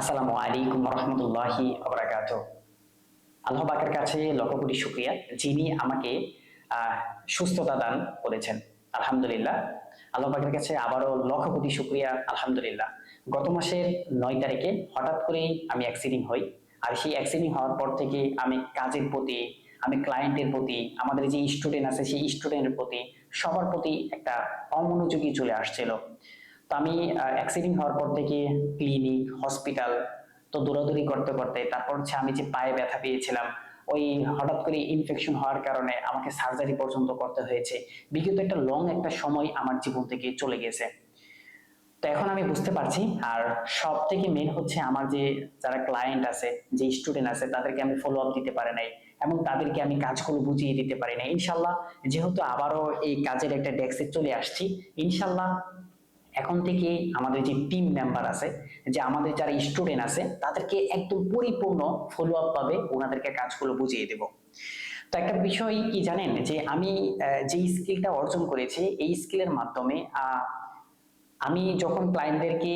আসসালামু আলাইকুম রহমতুল্লাহি আবরাকাত আল্লাহ কাছে লক্ষ কোটি শুক্রিয়া, যিনি আমাকে সুস্থতা দান করেছেন। আলহামদুলিল্লাহ। আল্লাহ কাছে আবারও লক্ষ কোটি শুক্রিয়া, আলহামদুলিল্লাহ। গত মাসের নয় তারিখে হঠাৎ করেই আমি অ্যাক্সিডেন্ট হই। আর সেই অ্যাক্সিডেন্ট হওয়ার পর থেকে আমি কাজের প্রতি, আমি ক্লায়েন্টের প্রতি, আমাদের যে স্টুডেন্ট আছে সেই স্টুডেন্টের প্রতি সবার প্রতি একটা অমনোযোগী চলে আসছিল। তো আমি অ্যাক্সিডেন্ট হওয়ার পর থেকে ক্লিনিক হসপিটাল তো দৌড়াদৌড়ি করতে করতে তারপর হচ্ছে আমি যে পায়ে ব্যথা পেয়েছিলাম, ওই হঠাৎ করে ইনফেকশন হওয়ার কারণে আমাকে সার্জারি পর্যন্ত করতে হয়েছে। বিগত একটা লং একটা সময় আমার জীবন থেকে চলে গেছে। তো এখন আমি বুঝতে পারছি, আর সব থেকে মেন হচ্ছে আমার যে, যারা ক্লায়েন্ট আছে, যে স্টুডেন্ট আছে, তাদেরকে আমি ফলো আপ দিতে পারি নাই এবং তাদেরকে আমি কাজগুলো বুঝিয়ে দিতে পারি নাই। ইনশাল্লাহ, যেহেতু আবারও এই কাজের একটা ডেস্কে চলে আসছি, ইনশাল্লাহ এখন থেকে আমাদের যে টিম মেম্বার আছে, যে আমাদের যারা স্টুডেন্ট আছে, তাদেরকে একদম পরিপূর্ণ ফলো আপ পাবে ওনাদেরকে কাজগুলো বুঝিয়ে দেব। তো একটা বিষয় কি জানেন? যে আমি যে স্কিলটা অর্জন করেছি, এই স্কিলের মাধ্যমে আমি যখন ক্লায়েন্টদেরকে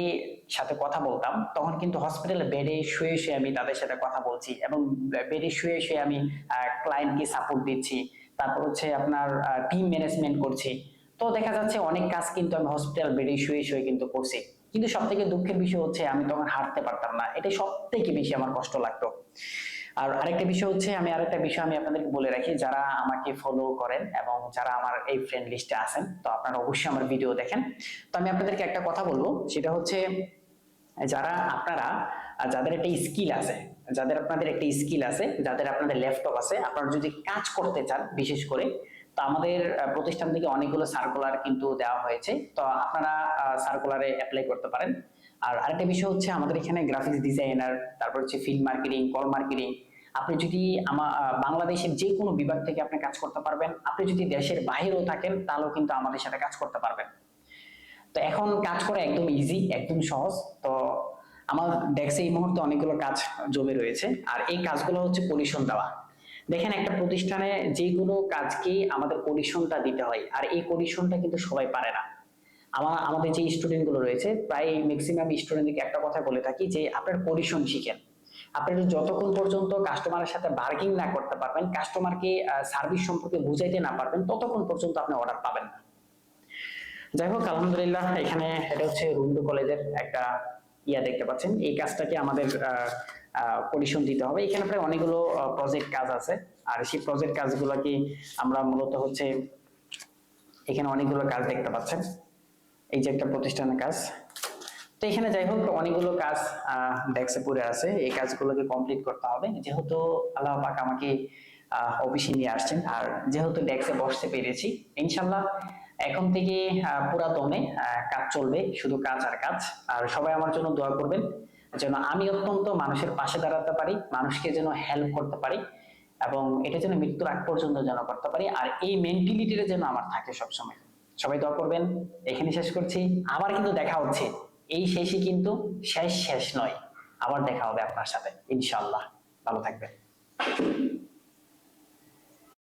সাথে কথা বলতাম, তখন কিন্তু হসপিটালে বেডে শুয়ে শুয়ে আমি তাদের সাথে কথা বলছি এবং বেডে শুয়ে শুয়ে আমি ক্লায়েন্টকে সাপোর্ট দিচ্ছি। তারপর হচ্ছে আপনার টিম ম্যানেজমেন্ট করছি। তো দেখা যাচ্ছে অনেক কাজ কিন্তু আমি হসপিটাল বেডে শুয়ে শুয়ে কিন্তু করছি। কিন্তু সব থেকে দুঃখের বিষয় হচ্ছে আমি তখন হাঁটতে পারতাম না। এটা সব থেকে বেশি আমার কষ্ট লাগতো। আর আরেকটা বিষয় হচ্ছে, আমি আরেকটা বিষয় আমি আপনাদেরকে বলে রাখি, যারা আমাকে ফলো করেন এবং যারা আমার এই ফ্রেন্ড লিস্টে আছেন, তো আপনারা অবশ্যই আমার ভিডিও দেখেন। তো আমি আপনাদেরকে একটা কথা বলব, সেটা হচ্ছে যারা আপনারা, যাদের একটা স্কিল আছে, যাদের আপনাদের একটা স্কিল আছে, যাদের আপনাদের ল্যাপটপ আছে, আপনারা যদি কাজ করতে চান, বিশেষ করে তো আমাদের প্রতিষ্ঠান থেকে অনেকগুলো সার্কুলার কিন্তু দেওয়া হয়েছে। তো আপনারা সার্কুলারে অ্যাপ্লাই করতে পারেন। আর আরেকটা বিষয় হচ্ছে আমাদের এখানে গ্রাফিক্স ডিজাইনার তারপর হচ্ছে ফিল্ড মার্কেটিং কল মার্কেটিং আপনি যদি আমার বাংলাদেশের যে কোনো বিভাগ থেকে আপনি কাজ করতে পারবেন, আপনি যদি দেশের বাইরেও থাকেন, তাহলেও কিন্তু আমাদের সাথে কাজ করতে পারবেন। তো এখন কাজ করা একদম ইজি একদম সহজ। তো আমার ডেস্কে এই মুহূর্তে অনেকগুলো কাজ জমে রয়েছে। আর এই কাজগুলো হচ্ছে পলিউশন দেওয়া। দেখেন, একটা প্রতিষ্ঠানে যেগুলো কাজকে আমাদের পরিশনটা দিতে হয়, আর এই পরিশনটা কিন্তু সবাই পারে না। আমার আমাদের যে স্টুডেন্টগুলো রয়েছে, প্রায় ম্যাক্সিমাম স্টুডেন্টকে একটা কথা বলে থাকি যে, আপনার পরিশন শিখেন। আপনি যতক্ষণ পর্যন্ত কাস্টমারের সাথে বার্গিং না করতে পারবেন কাস্টমারকে সার্ভিস সম্পর্কে বুঝাইতে না পারবেন, ততক্ষণ পর্যন্ত আপনি অর্ডার পাবেন না। যাই হোক, আলহামদুলিল্লাহ, এখানে এটা হচ্ছে রুন্ডু কলেজের একটা ইয়া দেখতে পাচ্ছেন। এই কাজটাকে আমাদের পরিশন দিতে হবে। এখানে প্রায় অনেকগুলো প্রজেক্ট কাজ আছে। আর সেই প্রজেক্ট কাজগুলোকে আমরা মূলত হচ্ছে এখানে অনেকগুলো কাজ দেখতে পাচ্ছেন। এই যে একটা প্রতিষ্ঠানের কাজ। তো এখানে যাই হোক, অনেকগুলো কাজ ডেস্কে পড়ে আছে। এই কাজগুলোকে কমপ্লিট করতে হবে। যেহেতু আল্লাহ পাক আমাকে অফিসে নিয়ে আসছেন, আর যেহেতু ডেস্কে বসতে পেরেছি, ইনশাল্লাহ এখন থেকে আহ, পুরা দমে কাজ চলবে শুধু কাজ আর কাজ। আর সবাই আমার জন্য দোয়া করবেন যেন আমি অত্যন্ত মানুষের পাশে দাঁড়াতে পারি মানুষকে যেন হেল্প করতে পারি এবং এটা যেন মৃত্যুর আগ পর্যন্ত যেন করতে পারি আর এই মেন্টালিটিটা যেন আমার থাকে সবসময়। সবাই দোয়া করবেন এখানে শেষ করছি। আবার কিন্তু দেখা হচ্ছে। এই শেষই কিন্তু শেষ শেষ নয়। আবার দেখা হবে আপনার সাথে ইনশাআল্লাহ। ভালো থাকবেন।